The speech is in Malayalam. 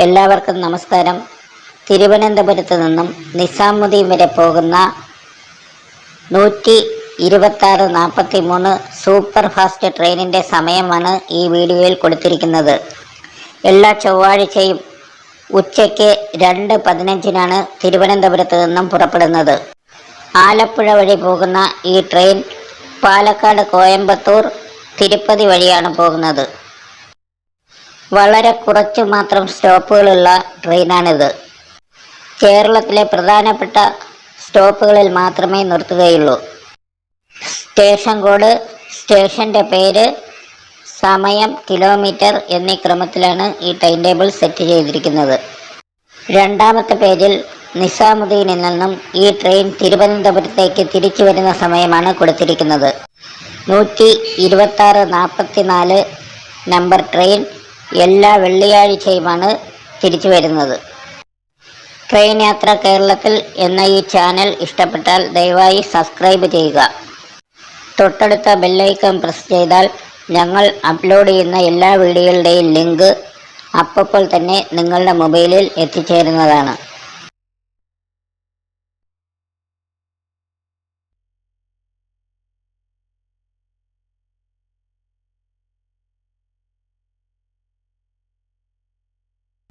എല്ലാവർക്കും നമസ്കാരം. തിരുവനന്തപുരത്ത് നിന്നും നിസാമുദ്ദീൻ വരെ പോകുന്ന നൂറ്റി ഇരുപത്തി ആറ് നാൽപ്പത്തി മൂന്ന് സൂപ്പർ ഫാസ്റ്റ് ട്രെയിനിന്റെ സമയമാണ് ഈ വീഡിയോയിൽ കൊടുത്തിരിക്കുന്നത്. എല്ലാ ചൊവ്വാഴ്ചയും ഉച്ചയ്ക്ക് രണ്ട് പതിനഞ്ചിനാണ് തിരുവനന്തപുരത്ത് നിന്നും പുറപ്പെടുന്നത്. ആലപ്പുഴ വഴി പോകുന്ന ഈ ട്രെയിൻ പാലക്കാട് കോയമ്പത്തൂർ തിരുപ്പതി വഴിയാണ് പോകുന്നത്. വളരെ കുറച്ച് മാത്രം സ്റ്റോപ്പുകളുള്ള ട്രെയിനാണിത്. കേരളത്തിലെ പ്രധാനപ്പെട്ട സ്റ്റോപ്പുകളിൽ മാത്രമേ നിർത്തുകയുള്ളൂ. സ്റ്റേഷൻ കോഡ് സ്റ്റേഷന്റെ പേര് സമയം കിലോമീറ്റർ എന്നീ ക്രമത്തിലാണ് ഈ ടൈം ടേബിൾ സെറ്റ് ചെയ്തിരിക്കുന്നത്. രണ്ടാമത്തെ പേജിൽ നിസാമുദ്ദീനിൽ നിന്നും ഈ ട്രെയിൻ തിരുവനന്തപുരത്തേക്ക് തിരിച്ചു വരുന്ന സമയമാണ് കൊടുത്തിരിക്കുന്നത്. നൂറ്റി ഇരുപത്തി ആറ് നാൽപ്പത്തി നാല് നമ്പർ ട്രെയിൻ എല്ലാ വെള്ളിയാഴ്ചയുമാണ് തിരിച്ചു വരുന്നത്. ട്രെയിൻ യാത്ര കേരളത്തിൽ എന്ന ഈ ചാനൽ ഇഷ്ടപ്പെട്ടാൽ ദയവായി സബ്സ്ക്രൈബ് ചെയ്യുക. തൊട്ടടുത്ത ബെല്ലൈക്കൺ പ്രസ് ചെയ്താൽ ഞങ്ങൾ അപ്ലോഡ് ചെയ്യുന്ന എല്ലാ വീഡിയോകളുടെയും ലിങ്ക് അപ്പോൾ തന്നെ നിങ്ങളുടെ മൊബൈലിൽ എത്തിച്ചേരുന്നതാണ്.